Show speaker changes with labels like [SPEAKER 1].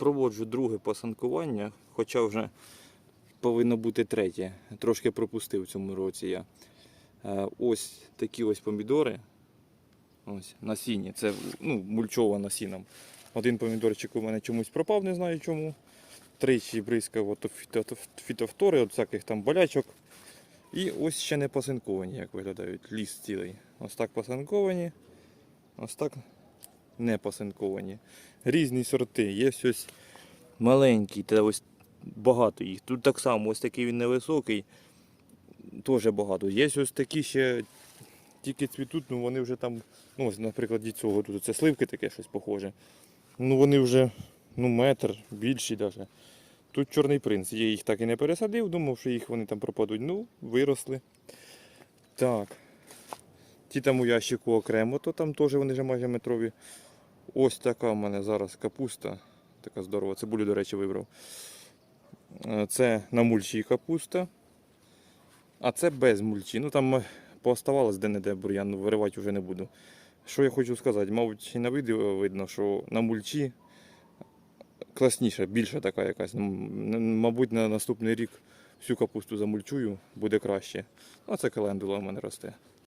[SPEAKER 1] проводжу друге пасанкування, хоча вже повинно бути третє. Трошки пропустив в цьому році я. Е, Ось такі ось помідори. Ось насіння. Це ну, мульчовано сіном. Один помідорчик у мене чомусь пропав, не знаю чому. Тричі бризкав фітофтори, от всяких там болячок. І ось ще не пасинковані, як виглядають. Ліс цілий. Ось так пасинковані, ось так не пасинковані. Різні сорти. Є ось маленький, та ось багато їх. Тут так само, ось такий він невисокий, теж багато. Є ось такі ще тільки цвітуть, ну вони вже там, ну ось, наприклад, цього тут це сливки таке щось похоже. Ну вони вже ну, метр, більші навіть. Тут чорний принц. Я їх так і не пересадив, думав, що їх вони там пропадуть. Ну, виросли. Так. Ті там у ящику окремо, то там теж вони вже майже метрові. Ось така в мене зараз капуста. Така здорова. Цибулю, до речі, вибрав. Е, Це на мульчі капуста. А це без мульчі. Ну там е, пооставалось де-не-де бур'ян, ну, виривати вже не буду. Що я хочу сказати? Мабуть, і на відео видно, що на мульчі класніша, більша така якась. Ну, Мабуть, на наступний рік всю капусту замульчую, буде краще. А це календула в мене росте.